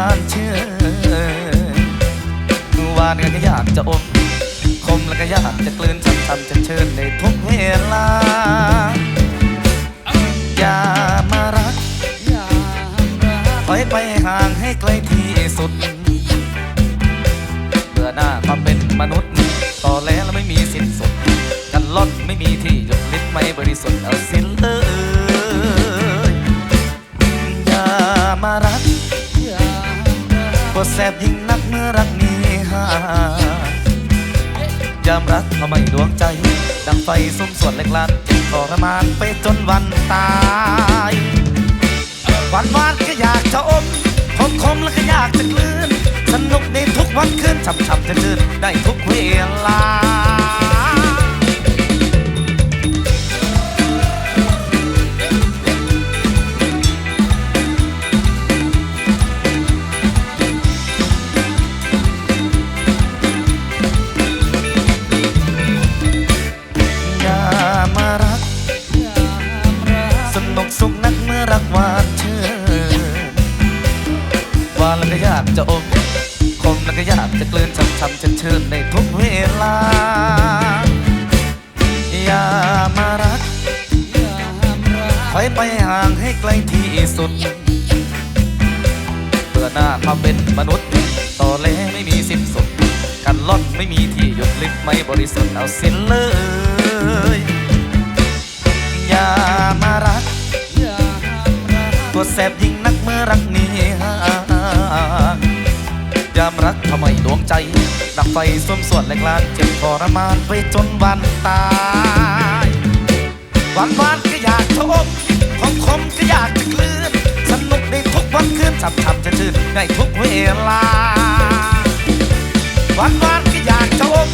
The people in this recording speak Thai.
านเชื่อหวานก็อยากจะอมคมแล้วก็อยากจะกลืนช้ำๆจะเชิญในทุกเวลา อย่ามารักอย่ารักถอยไปห่างให้ไกลที่สุดเบื่อหน้าความเป็นมนุษย์ ต่อแล้วไม่มีสิ้นสุด กันลอดไม่มีที่หยุดลิ้นไม่บริสุทธิ์เอาสิ้นเลย แสบยิ่งนักเมื่อรักนี้หายามรักทำไมดวงใจ ดังไฟสุ่มส่วนเล็กลันทรมานไปจนวันตาย วันวานก็อยากจะอมคมคมแล้วก็อยากจะกลืนสนุกในทุกวันคืนฉับฉับจะลื่นได้ทุกเว รักหวานเชื่อหวานแล้วก็อยากจะอมคมแล้วก็อยากจะกลืนช้ำช้ำเชิญเชิญในทุกเวลา อย่ามารักถอยไปห่างให้ไกลที่สุดเพื่อหน้าความเป็นมนุษย์ต่อแลไม่มีสิ้นสุดกันล่อนไม่มีที่หยุดลิบไม่บริสุทธิ์เอาสิ้นเลย อย่า ตัวแสบยิ่งนักเมื่อรักนี้ห่างยามรักทำไมดวงใจดับไฟสวมส่วนแรงลานเจ็บทรมานไปจนวันตายวันวานก็อยากจะอมคมคมก็อยากจะกลืนสนุกในทุกวันคืนฉับฉับจะชื่นในทุกเวลาวันวานก็อยากจะอมคมคมแล้วก็อยากจะก